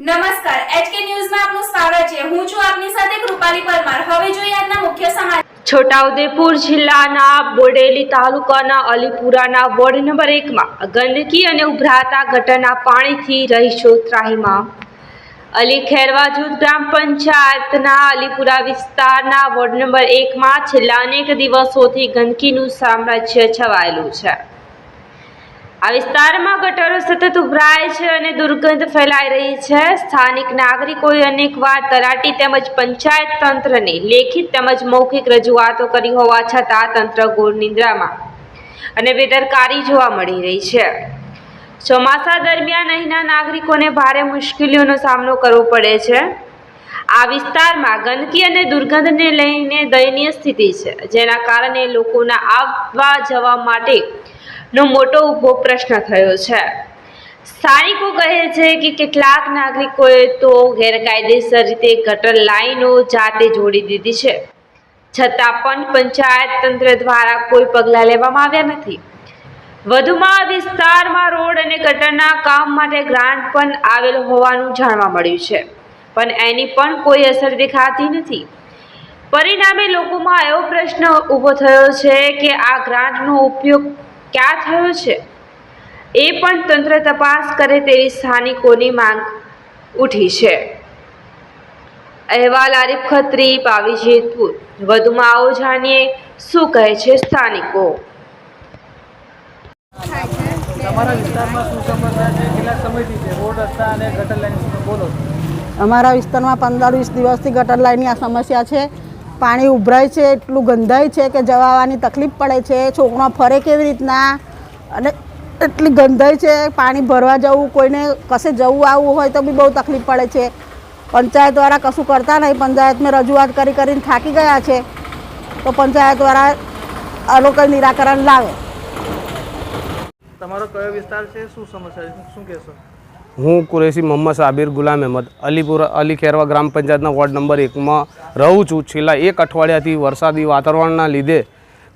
નમસ્કાર, એચકે ન્યૂઝમાં આપનું સ્વાગત છે. હું છું આપની સાથે કૃપાલી પરમાર. હવે જોઈએ આજના મુખ્ય સમાચાર. છોટાઉદેપુર જિલ્લાના બોડેલી તાલુકાના અલીપુરાના વોર્ડ નંબર એકમાં ગંદકી અને ઉભરાતા ગટરના પાણીથી રહીશો ત્રાહીમાં અલી ખેરવા જૂથ ગ્રામ પંચાયતના અલીપુરા વિસ્તારના વોર્ડ નંબર એકમાં છેલ્લા અનેક દિવસોથી ગંદકીનું સામ્રાજ્ય છવાયેલું છે. આ વિસ્તારમાં ગટરો સતત ઉભરાય છે અને દુર્ગંધ ફેલાઈ રહી છે. સ્થાનિક નાગરિકોએ અનેકવાર તલાટી તેમજ પંચાયત તંત્રને લેખિત તેમજ મૌખિક રજૂઆતો કરી હોવા છતાં તંત્ર ગોળ નિંદ્રામાં અને બેદરકારી જોવા મળી રહી છે. ચોમાસા દરમિયાન અહીંના નાગરિકોને ભારે મુશ્કેલીઓનો સામનો કરવો પડે છે. આ વિસ્તારમાં ગંદકી અને દુર્ગંધને લઈને દયનીય સ્થિતિ છે, જેના કારણે લોકોના આવવા જવા માટે નો મોટો ઊભો પ્રશ્ન થયો છે. સ્થાનિકો કહે છે કે કેટલાક નાગરિકોએ તો ગેરકાયદેસર રીતે ગટર લાઈનો જાતે જોડી દીધી છે. છતાં પણ પંચાયત તંત્ર દ્વારા કોઈ પગલાં લેવામાં આવ્યા નથી. વધુમાં વિસ્તારમાં રોડ અને ગટરના કામ માટે ગ્રાન્ટ પણ આવેલ હોવાનું જાણવા મળ્યું છે. પણ એની પણ કોઈ અસર દેખાતી નથી. પરિણામે લોકોમાં એવો પ્રશ્ન ઊભો થયો છે કે આ ગ્રાન્ટનો ઉપયોગ ક્યાં થયો છે? એ પણ તંત્ર તપાસ કરે તેવી સ્થાનિકોની માંગ ઉઠી છે. અહેવાલ આરીફ ખત્રી પાવી જેતપુર. વધુમાં આવો જાણીએ શું કહે છે સ્થાનિકો? તમારા વિસ્તારમાં શું સમસ્યા છે? કેટલા સમયથી છે? રોડ રસ્તા અને ગટર લાઈન બોલો. અમારા વિસ્તારમાં પંદર વીસ દિવસથી ગટર લાઈનની આ સમસ્યા છે. પાણી ઉભરાય છે, એટલું ગંધાય છે કે જવાની તકલીફ પડે છે, છોકરો ફરે કેવી રીતના? અને એટલી ગંધાય છે, પાણી ભરવા જવું, કોઈને કશે જવું આવવું હોય તો બી બહુ તકલીફ પડે છે. પંચાયત દ્વારા કશું કરતા નહીં પંચાયતમાં રજૂઆત કરી કરીને થાકી ગયા છે. તો પંચાયત દ્વારા આ લોકો નિરાકરણ લાવે. તમારો કયો વિસ્તાર છે? શું સમસ્યા શું કહેશો? હું કુરેશી મોહમ્મદ સાબિર ગુલામ અહેમદ, અલીપુર અલી ખેરવા ગ્રામ પંચાયતના વોર્ડ નંબર એકમાં રહું છું. છેલ્લા એક અઠવાડિયાથી વરસાદી વાતાવરણના લીધે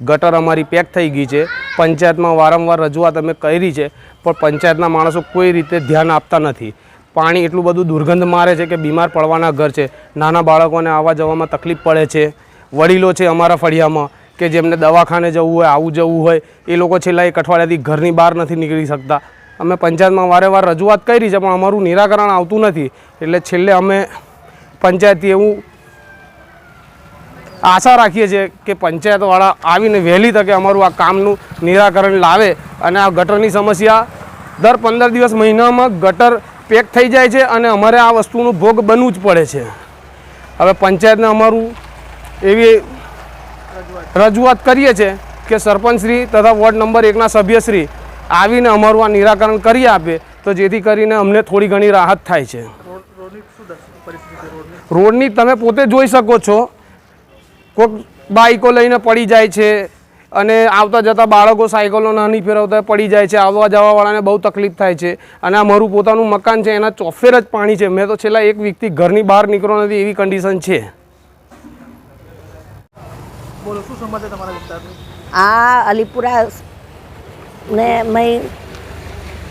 ગટર અમારી પેક થઈ ગઈ છે. પંચાયતમાં વારંવાર રજૂઆત અમે કરી છે, પણ પંચાયતના માણસો કોઈ રીતે ધ્યાન આપતા નથી. પાણી એટલું બધું દુર્ગંધ મારે છે કે બીમાર પડવાના ઘર છે. નાના બાળકોને આવવા જવામાં તકલીફ પડે છે. વડીલો છે અમારા ફળિયામાં કે જેમને દવાખાને જવું હોય, આવું જવું હોય, એ લોકો છેલ્લા એક અઠવાડિયાથી ઘરની બહાર નથી નીકળી શકતા. અમે પંચાયતમાં વારે વાર રજૂઆત કરી છે, પણ અમારું નિરાકરણ આવતું નથી. એટલે છેલ્લે અમે પંચાયતથી એવું આશા રાખીએ છીએ કે પંચાયતવાળા આવીને વહેલી તકે અમારું આ કામનું નિરાકરણ લાવે અને આ ગટરની સમસ્યા દર પંદર દિવસ મહિનામાં ગટર પેક થઈ જાય છે અને અમારે આ વસ્તુનું ભોગ બનવું જ પડે છે. હવે પંચાયતને અમારું એવી રજૂઆત કરીએ છીએ કે સરપંચશ્રી તથા વોર્ડ નંબર એકના સભ્યશ્રી આવીને અમારું આ નિરાકરણ કરી આપે તો જેથી કરીને અમને થોડી ઘણી રાહત થાય છે. રોડની તમે પોતે જોઈ શકો છો. કોઈક બાઈકો લઈને પડી જાય છે અને આવતા જતા બાળકો સાયકલો નાની ફેરવતા પડી જાય છે. આવવા જવાવાળાને બહુ તકલીફ થાય છે. અને આ મારું પોતાનું મકાન છે એના ચોફેર જ પાણી છે. મેં તો છેલ્લા એક વીકથી ઘરની બહાર નીકળ્યો નથી એવી કન્ડિશન છે. બોલો શું સમસ્યા તમારા વિસ્તારની? આ અલીપુરા ને મેં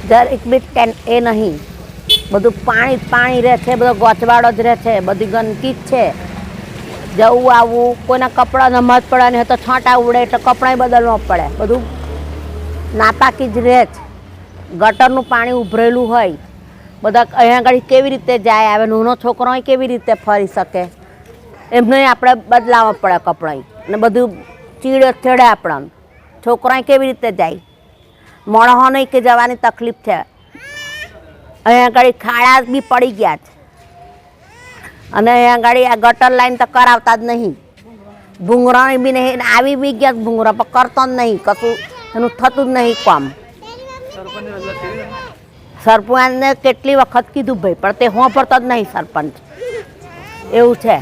જર એક બી ટેન એ નહીં. બધું પાણી પાણી રહે છે, બધો ગોચવાડો જ રહે છે, બધી ગંદકી જ છે. જવું, આવવું, કોઈના કપડાં નમાજ પડે નહીં તો છાંટા ઉડે, એટલે કપડાં બદલવા પડે. બધું નાપાકી જ રહે છે. ગટરનું પાણી ઉભરેલું હોય. બધા અહીંયા આગળ કેવી રીતે જાય આવે નાનો છોકરો કેવી રીતે ફરી શકે? એમને આપણે બદલાવવા પડે કપડાં ને બધું ચીડે ચડે આપણને. છોકરા કેવી રીતે જાય? મોણહો નહીં કે જવાની તકલીફ છે. અહીંયા આગળ ખાડા બી પડી ગયા છે. અને અહીંયા આગળ આ ગટર લાઈન તો કરાવતા જ નહીં. ભૂંગરાણી બી નહીં આવી બી ગયા ભૂંગરા પણ કરતો જ નહીં, કશું એનું થતું જ નહીં કામ. સરપંચની કેટલી વખત કીધું ભાઈ, પણ તે હોં હોંભરતો જ નહીં સરપંચ. એવું છે.